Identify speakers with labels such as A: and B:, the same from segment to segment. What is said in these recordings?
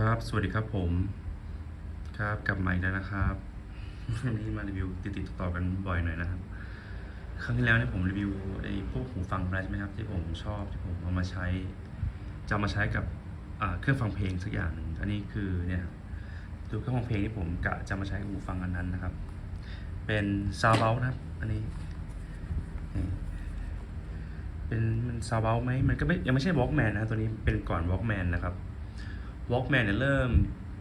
A: ครับ สวัสดีครับผม ครับกลับมาอีกแล้วนะครับวันนี้มารีวิวติดๆต่อกันบ่อยหน่อยนะครับ ครั้งที่แล้วเนี่ยผมรีวิวไอ้พวกหูฟังอะไรใช่ไหมครับ ที่ผมชอบที่ผมเอามาใช้จะมาใช้กับเครื่องฟังเพลงสักอย่างหนึ่งอันนี้คือเนี่ยดูเครื่องฟังเพลงที่ผมกะจะมาใช้หูฟังอันนั้นนะครับ เป็นซาวเบลนะครับ อันนี้เป็นมันซาวเบลไหมมันก็ไม่ยังไม่ใช่วอล์กแมนนะตัวนี้เป็นก่อนวอล์กแมนนะครับ วอล์กแมนเนี่ยเริ่ม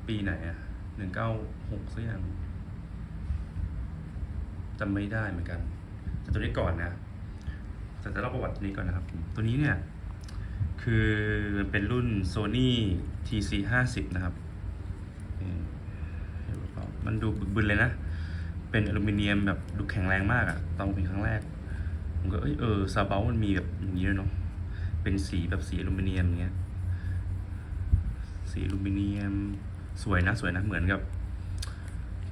A: ปีไหนอะหนึ่งเก้าหกสักอย่างจำไม่ได้เหมือนกัน แต่ตัวนี้ก่อนนะ แต่จะเล่าประวัติตัวนี้ก่อนนะครับ ตัวนี้เนี่ย คือเป็นรุ่น Sony TC 50นะครับนี่เห็นหรือเปล่ามันดูบึนเลยนะ เป็นอลูมิเนียมแบบดูแข็งแรงมากอะตอนเป็นครั้งแรก ผมก็เอยเออซาเบลมันมีแบบอย่างนี้ด้วยเนาะ เป็นสีแบบสีอลูมิเนียมอย่างเงี้ย สีอลูมิเนียม สวยนะสวยนะ เหมือนกับ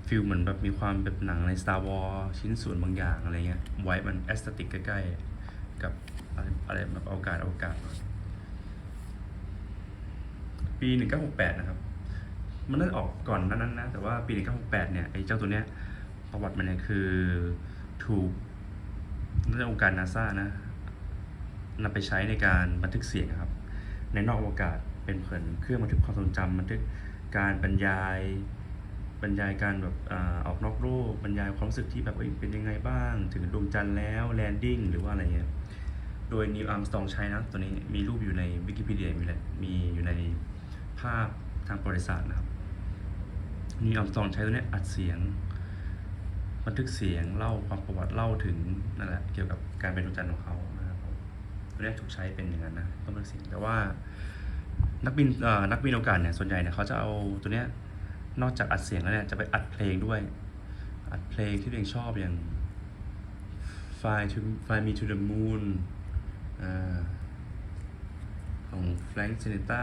A: ฟิลเหมือนแบบมีความแบบหนังใน Star Wars ชิ้นส่วนบางอย่างอะไรเงี้ย ไว้มันแอสตติกใกล้ๆ กับอะไรอะไรแบบอวกาศอวกาศหน่อยปี 1968 นะครับ มันน่าจะออกก่อนนั้นนะ แต่ว่าปี 1968 เนี่ย ไอ้เจ้าตัวเนี้ย ประวัติมันเนี่ยคือถูกนักองค์การนาซานะนำไปใช้ในการบันทึกเสียงครับ ในนอกอวกาศ เป็นเผินเครื่องบันทึกความทรงจำบันทึกการบรรยาย บรรยายการแบบอาออกนอกโลกบรรยายความรู้สึกที่แบบเอ้ยเป็นยังไงบ้าง ถึงดวงจันทร์แล้วแลนดิ้งหรือว่าอะไรเงี้ยโดยนิวอัมสตองใช้นะตัวนี้มีรูปอยู่ในวิกิพีเดียมีมีอยู่ในภาพทางประวัติศาสตร์นะครับนิวอัมสตองใช้ตัวนี้อัดเสียงบันทึกเสียงเล่าความประวัติเล่าถึงนั่นแหละเกี่ยวกับการเป็นดวงจันทร์ของเขานะครับตัวนี้ถูกใช้เป็นอย่างนั้นนะต้องบันทึกเสียงแต่ว่า นักบินเอ่อนักบินอวกาศเนี่ยส่วนใหญ่เนี่ยเขาจะเอาตัวเนี้ยนอกจากอัดเสียงแล้วเนี่ยจะไปอัดเพลงด้วย อัดเพลงที่ตัวเองชอบอย่าง Fly to Fly Me to the Moon อของ Frank Sinatra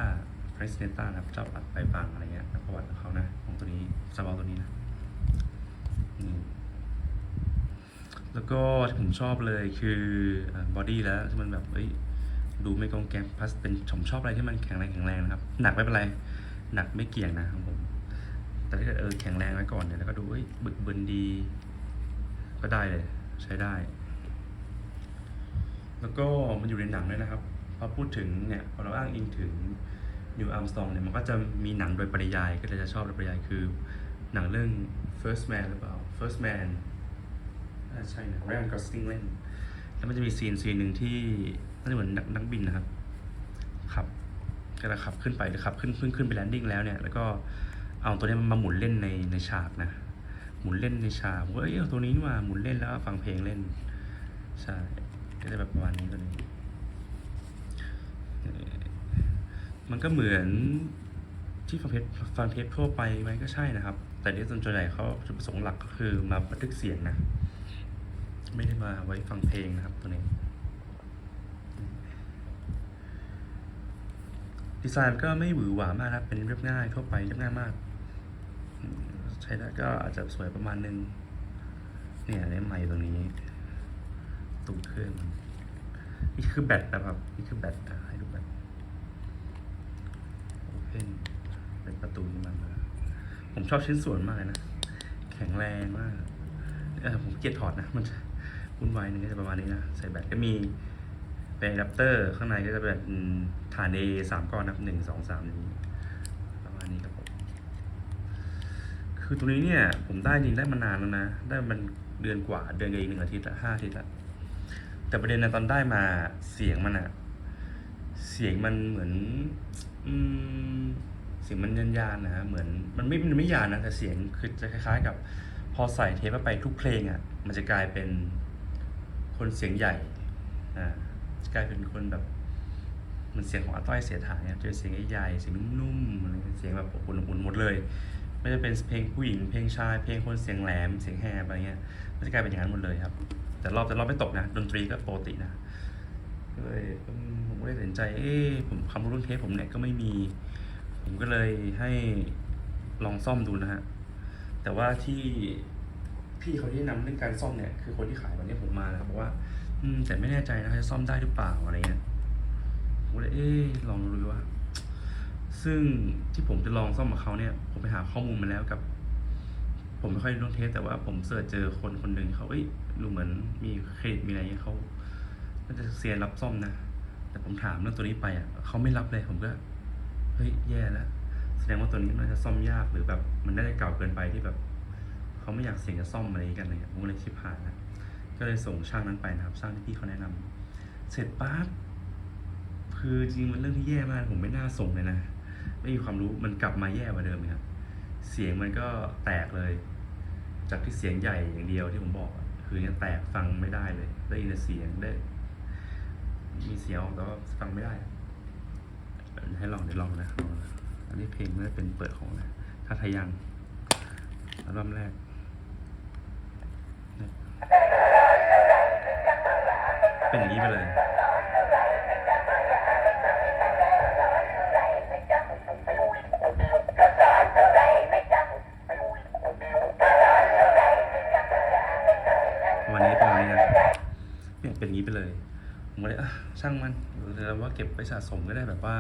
A: Frank Sinatra นะครับชอบอัดไปฟังอะไรเงี้ยประวัติของเขานะของตัวนี้ซาบอตัวนี้นะนี่แล้วก็ที่ผมชอบเลยคือบอดี้แล้วที่มันแบบเอ้ย ดูไม่กองแกงพลาสเป็นผมชอบอะไรที่มันแข็งแรงแข็งแรงนะครับ หนักไม่เป็นไร หนักไม่เกี่ยงนะครับผม แต่ถ้าเกิดเออแข็งแรงไว้ก่อนเนี่ยแล้วก็ดูเอ้ยบึกบึนดี ก็ได้เลย ใช้ได้ แล้วก็มันอยู่ในหนังด้วยนะครับ พอพูดถึงเนี่ยพอเราอ้างอิงถึงนิวอัมสตองเนี่ยมันก็จะมีหนังโดยปริยายก็เลยจะชอบโดยปริยายคือ หนังเรื่อง First Man หรือเปล่า First Man ใช่นะไรอันกอสติงเล่นแล้วมันจะมีซีนซีนหนึ่งที่ จะเหมือนนักนักบินนะครับขับก็จะขับขึ้นไปหรือขับขึ้นขึ้นขึ้นไปแลนดิ้งแล้วเนี่ย แล้วก็เอาตัวนี้มันมาหมุนเล่นในในฉากนะ หมุนเล่นในฉากผมก็เอ้ยเอาตัวนี้มาหมุนเล่นแล้วฟังเพลงเล่นใช่ก็จะแบบประมาณนี้ตัวนี้ มันก็เหมือนที่ฟังเพลงฟังเทปทั่วไปไหมก็ใช่นะครับ แต่ที่ส่วนใหญ่เขาจุดประสงค์หลักก็คือมาบันทึกเสียงนะ ไม่ได้มาไว้ฟังเพลงนะครับตัวนี้ ดีไซน์ก็ไม่หวือหวามากครับ เป็นเรียบง่ายทั่วไปเรียบง่ายมาก ใช้ได้วก็อาจจะสวยประมาณนึง เนี่ยในไมค์ตรงนี้ตูดเครื่องนี่คือแบตนะครับ นี่คือแบตอะให้ดูแบตโอเพนเป็นประตูที่มันมาผมชอบชิ้นส่วนมากนะ แข็งแรงมาก เออผมเกลียดถอดนะ มันวุ่นวายหนึงก็จะประมาณนี้นะ ใส่แบตก็มี เป็นอะแดปเตอร์ข้างในก็จะเป็นฐาน A สามก้อนนับหนึ่งสองสามนี้ประมาณนี้ครับผมคือตัวนี้เนี่ยผมได้จริงได้มานานแล้วนะ ได้มันเดือนกว่าเดือนกับอีกหนึ่งอาทิตย์ละห้าอาทิตย์ละแต่ประเด็นนะตอนได้มาเสียงมันอะเสียงมันเหมือนอืมเสียงมันยันยานนะเหมือนมันไม่มันไม่ยานนะแต่เสียงคือจะคล้ายๆกับ พอใส่เทปเข้าไปทุกเพลงอะมันจะกลายเป็นคนเสียงใหญ่อ่า กลายเป็นคนแบบเหมันเสียงของอาต้อยเสียฐานเนี่ยเจอเสียงใหญ่ๆเสียงนุ่มๆอะไรเงี้ยเสียงแบบอบอุ่นๆหมดเลยไม่ว่าจะเป็นเพลงผู้หญิงเพลงชายเพลงคนเสียงแหลมเสียงแหบอะไรเงี้ยมันจะกลายเป็นอย่างนั้นหมดเลยครับ แต่รอบแต่รอบไม่ตกนะดนตรีก็ปกตินะก็เลยผมก็เลยตัดสินใจเอ๊ะผมคำรุ่นเทปผมเนี่ยก็ไม่มี ผมก็เลยให้ลองซ่อมดูนะฮะแต่ว่าที่พี่เขาที่แนะนำเรื่องการซ่อมเนี่ยคือคนที่ขายวันนี้ผมมานะครับบอกว่า อืมแต่ไม่แน่ใจนะจะซ่อมได้หรือเปล่าอะไรเงี้ยผมก็เลยเอ๊ลองดูว่า ซึ่งที่ผมจะลองซ่อมกับเขาเนี่ย ผมไปหาข้อมูลมาแล้วกับ ผมไม่ค่อยรู้เรื่องเทสแต่ว่าผมเสิร์ชเจอคนคนหนึ่งเขาเอ้ยดูเหมือนมีเครดิตมีอะไรเงี้ยเขาน่าจะเซียนรับซ่อมนะแต่ผมถามเรื่องตัวนี้ไปอะเขาไม่รับเลยผมก็เฮ้ยแย่แล้วแสดงว่าตัวนี้มันจะซ่อมยากหรือแบบ มันได้เก่าเกินไปที่แบบเขาไม่อยากเสี่ยงจะซ่อมอะไรกันเงี้ยผมก็เลยชิบหายนะ ก็เลยส่งช่างนั้นไปนะครับ ช่างที่พี่เขาแนะนำเสร็จปั๊บคือจริงมันเรื่องที่แย่มากผมไม่น่าส่งเลยนะ ไม่มีความรู้มันกลับมาแย่กว่าเดิมเลยครับ เสียงมันก็แตกเลย จากที่เสียงใหญ่อย่างเดียวที่ผมบอก คือยังแตกฟังไม่ได้เลย ได้ยินเสียงได้ มีเสียงแต่ว่าฟังไม่ได้ ให้ลองเดี๋ยวลองนะลองนะอันนี้เพลงไม่ได้เป็นเปิดของนะถ้าทายังอัลบั้มแรก เป็นอย่างนี้ไปเลย วันนี้ประมาณนี้นะเนี่ยเป็นอย่างนี้ไปเลย ผมก็เลยอะช่างมันหรือว่าเก็บไปสะสมก็ได้แบบว่า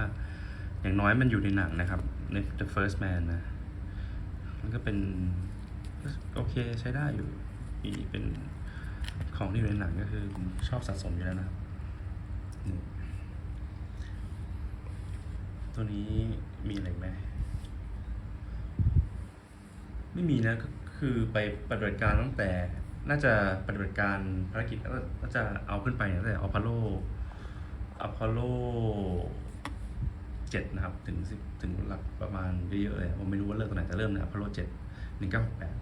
A: อย่างน้อยมันอยู่ในหนังนะครับใน The First Man นะ มันก็เป็น โอเคใช้ได้อยู่มีเป็น ของที่อยู่ในหนังก็คือผมชอบสะสมอยู่แล้วนะครับ ตัวนี้มีอะไรไหม ไม่มีนะก็คือไปปฏิบัติการตั้งแต่ น่าจะปฏิบัติการภารกิจน่าจะเอาขึ้นไปตั้งแต่อพอลโลอพอลโลเจ็ดนะครับ ถึงสิบถึงหลักประมาณเยอะๆเลยผมไม่รู้ว่าเริ่มตอนไหนแต่เริ่มนะอพอลโลเจ็ดหนึ่งเก้าหกแปด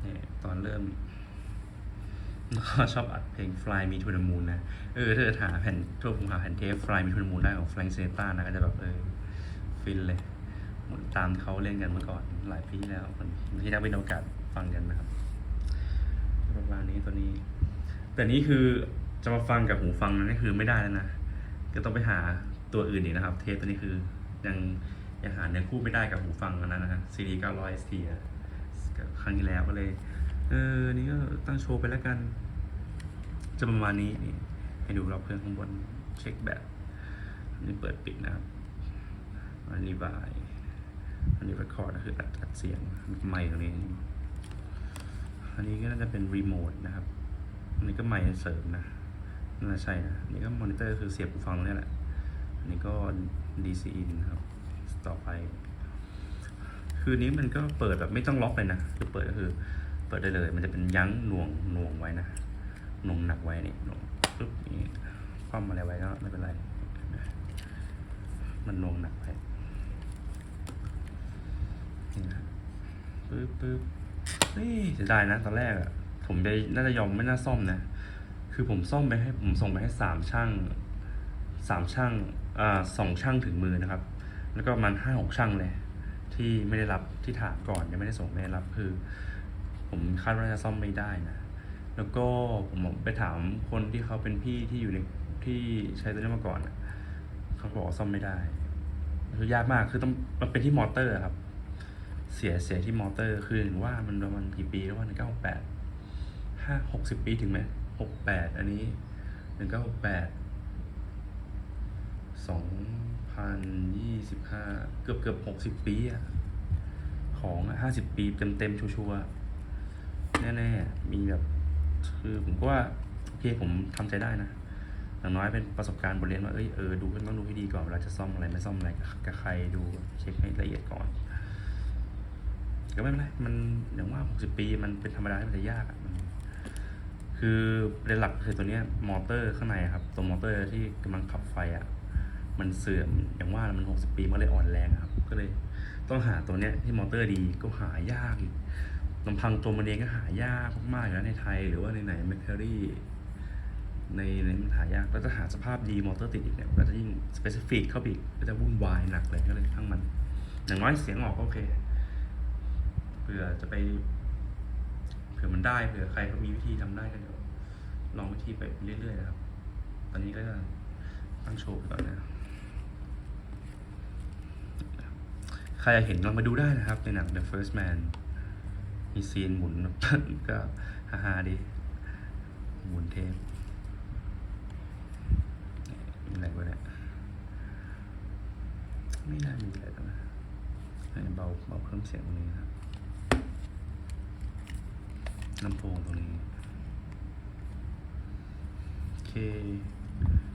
A: เนี่ยตอนเริ่ม แล้วก็ชอบอัดเพลง Fly Me to the Moon นะ เออถ้าจะหาแผ่นทั่วผมหาแผ่นเทป Fly Me to the Moon ได้ของ Frank Sinatra นะก็จะแบบเออฟินเลยเหมือนตามเขาเล่นกันเมื่อก่อนหลายปีแล้วคนที่นักวินโอกาศฟังกันนะครับประมาณนี้ตัวนี้ แต่นี้คือจะมาฟังกับหูฟังนั้นนี่คือไม่ได้แล้วนะ ก็ต้องไปหาตัวอื่นอีกนะครับ เทปตัวนี้คือยังยังหาเนื้อคู่ไม่ได้กับหูฟังนั้นนะฮะ CD 900 ST อะกับครั้งที่แล้วก็เลย เออ นี่ก็ตั้งโชว์ไปแล้วกัน จะประมาณนี้นี่ให้ดูรอบเครื่องข้างบนเช็คแบบนนี้เปิดปิดนะครับอันนี้บายอันนี้ record ก็คืออัดอัดเสียงไมค์ตรงนี้ อันนี้ก็น่าจะเป็นรีโมทนะครับ อันนี้ก็ไมค์เสริมนะน่าใช่นะอันนี้ก็มอนิเตอร์คือเสียบหูฟังตรงนี้แหละ อันนี้ก็ DC in นะครับ ต่อไป คือนี้มันก็เปิดแบบไม่ต้องล็อกเลยนะ คือเปิดก็คือเปิดได้เลย มันจะเป็นยั้งหน่วงหน่วงไว้นะ หน่งหนักไว้นี่หน่งปึ๊บนี่คว่ำอะไรไว้ก็ไม่เป็นไร มันหน่งหนักไว้นี่นะปึ๊บปึ๊บเฮ้ยเสียดายนะตอนแรกอะผมจะน่าจะยอมไม่น่าซ่อมนะ คือผมซ่อมไปให้ผมส่งไปให้สามช่างสามช่างอ่าสองช่างถึงมือนะครับ แล้วก็มันห้าหกช่างเลย ที่ไม่ได้รับที่ถามก่อนยังไม่ได้ส่งไม่ได้รับคือ ผมคาดว่าจะซ่อมไม่ได้นะ แล้วก็ผมไปถามคนที่เขาเป็นพี่ที่อยู่ในที่ใช้ตัวนี้มาก่อนเขาบอกว่าซ่อมไม่ได้คือยากมากคือต้องมันเป็นที่มอเตอร์ครับ เสียเสียที่มอเตอร์คือเห็นว่ามันประมาณกี่ปีแล้วว่าหนึ่งเก้าแปดห้าหกสิบปีถึงไหมหกแปดอันนี้หนึ่งเก้าหกแปดสองพันยี่สิบห้าเกือบเกือบหกสิบปีอะของห้าสิบปีเต็มเต็มชัวร์แน่ๆมีแบบ คือผมก็ว่าโอเคผมทำใจได้นะอย่างน้อยเป็นประสบการณ์บทเรียนว่าเอ้ยเออดูต้องดูให้ดีก่อนเวลาจะซ่อมอะไรไม่ซ่อมอะไรกับใครดูเช็คให้ละเอียดก่อนก็ไม่เป็นไรมันอย่างว่า 60 ปีมันเป็นธรรมดาที่มันจะยากอะคือประเด็นหลักคือตัวเนี้ยมอเตอร์ข้างในครับ ตัวมอเตอร์ที่กำลังขับไฟอะมันเสื่อมอย่างว่ามัน 60 ปีมันเลยอ่อนแรงครับ ก็เลยต้องหาตัวเนี้ยที่มอเตอร์ดีก็หายากอีก ลำพังตัวมันเองก็หายากมากๆอยู่แล้วในไทย หรือว่าในไหนแมคเทอรี่ในในมันหายากแล้วจะหาสภาพดีมอเตอร์ติดอีกเนี่ยก็จะยิ่งสเปซิฟิกเข้าไปอีกก็จะวุ่นวายหนักเลยก็เลยทั้งมัน อย่างน้อยเสียงออกก็โอเคเผื่อจะไปเผื่อมันได้เผื่อใครเขามีวิธีทำได้ก็เดี๋ยวลองวิธีไปเรื่อยๆนะครับ ตอนนี้ก็จะตั้งโชว์ไปก่อนนะใครอยากเห็นลองมาดูได้นะครับในหนัง The First Man มีซีนหมุน ก็ฮาๆดีหมุนเทปมีอะไรวะเนี่ยไม่น่ามีอะไรแล้วนะให้เบาเบาเพิ่มเสียงตรงนี้ครับลำโพงตรงนี้ โอเค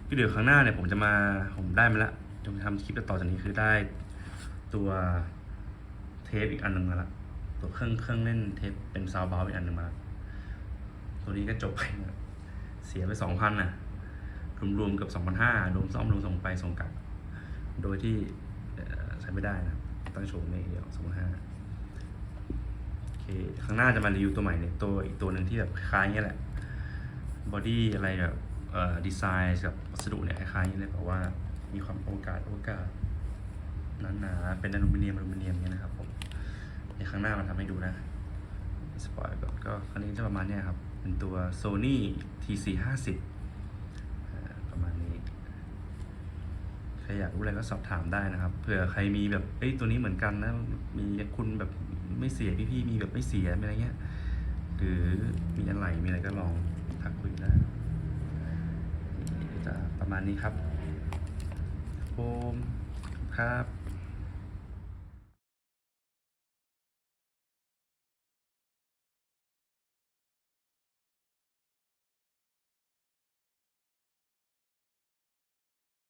A: ก็เดี๋ยวครั้งหน้าเนี่ยผมจะมาผมได้มาแล้วจะทำคลิปต่อจากนี้คือได้ตัวเทปอีกอันหนึ่งมาละ ตัวเครื่องเครื่องเล่นเทปเป็นซาวด์บาร์อีกอันหนึ่งมา ตัวนี้ก็จบไปเสียไปสองพันน่ะ รวมๆเกับสองพันห้ารวมซ่อมรวมส่งไปส่งกลับ โดยที่ใช้ไม่ได้นะตั้งโชว์ไม่เดียวสองพันห้าโอเคข้างหน้าจะมารีวิวตัวใหม่เนี่ยตัวอีกตัวหนึ่งที่แบบคล้ายเงี้ยแหละบอดี้อะไรแบบเอ่อดีไซน์กับวัสดุเนี่ยคล้ายๆเลยแต่ว่ามีความโอกาสโอกาสหนาๆเป็นอลูมิเนียมอลูมิเนียมเนี่ยนะครับผม ในข้างหน้ามันทำให้ดูนะสปอยก่อนก็คันนี้จะประมาณเนี้ยครับ เป็นตัว Sony TC50 ประมาณนี้ ใครอยากรู้อะไรก็สอบถามได้นะครับ เผื่อใครมีแบบเอ้ยตัวนี้เหมือนกันนะ มีคุณแบบไม่เสียพี่ๆมีแบบไม่เสียอะไรเงี้ย หรือมีอะไรมีอะไรก็ลองทักคุยได้นี่จะประมาณนี้ครับโอมครับ